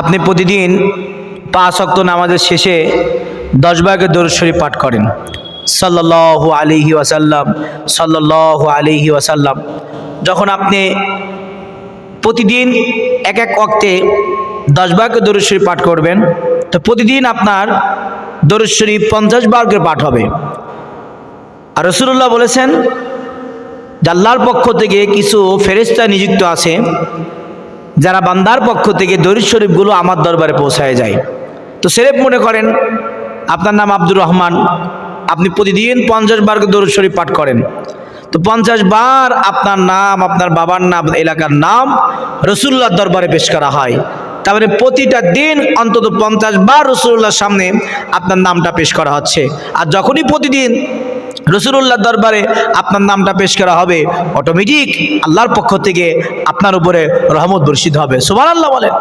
আপনি প্রতিদিন পাঁচ অক্ত নামাজের শেষে দশ ভাগে দরুদ শরীফ পাঠ করেন। সাল্লাল্লাহু আলিহি ওয়াসাল্লাম, সাল্লাল্লাহু আলিহি ওয়াসাল্লাম। যখন আপনি প্রতিদিন এক এক অক্তে দশ ভাগে দরুদ পাঠ করবেন, তো প্রতিদিন আপনার দরুদ শরীফ পঞ্চাশ বার করে পাঠ হবে। আর রসুল্লাহ বলেছেন যে আল্লাহর পক্ষ থেকে কিছু ফেরেস্তা নিযুক্ত আছে। যারা বান্দার পক্ষ থেকে দরিদ শরীফগুলো আমার দরবারে পৌঁছায় যায়। তো সেরেফ মনে করেন, আপনার নাম আব্দুর রহমান, আপনি প্রতিদিন পঞ্চাশ বার দরুদ শরীফ পাঠ করেন। তো পঞ্চাশ বার আপনার নাম, আপনার বাবার নাম এলাকার নাম রসুল্লার দরবারে পেশ করা হয়। তারপরে প্রতিটা দিন অন্তত পঞ্চাশ বার রসুল্লাহর সামনে আপনার নামটা পেশ করা হচ্ছে। আর যখনই প্রতিদিন রসুল্লাহ দরবারে আপনার নামটা পেশ করা হবে। অটোমেটিক আল্লাহর পক্ষ থেকে আপনার উপরে রহমত বর্ষিত হবে। সুবহানাল্লাহ বলেন।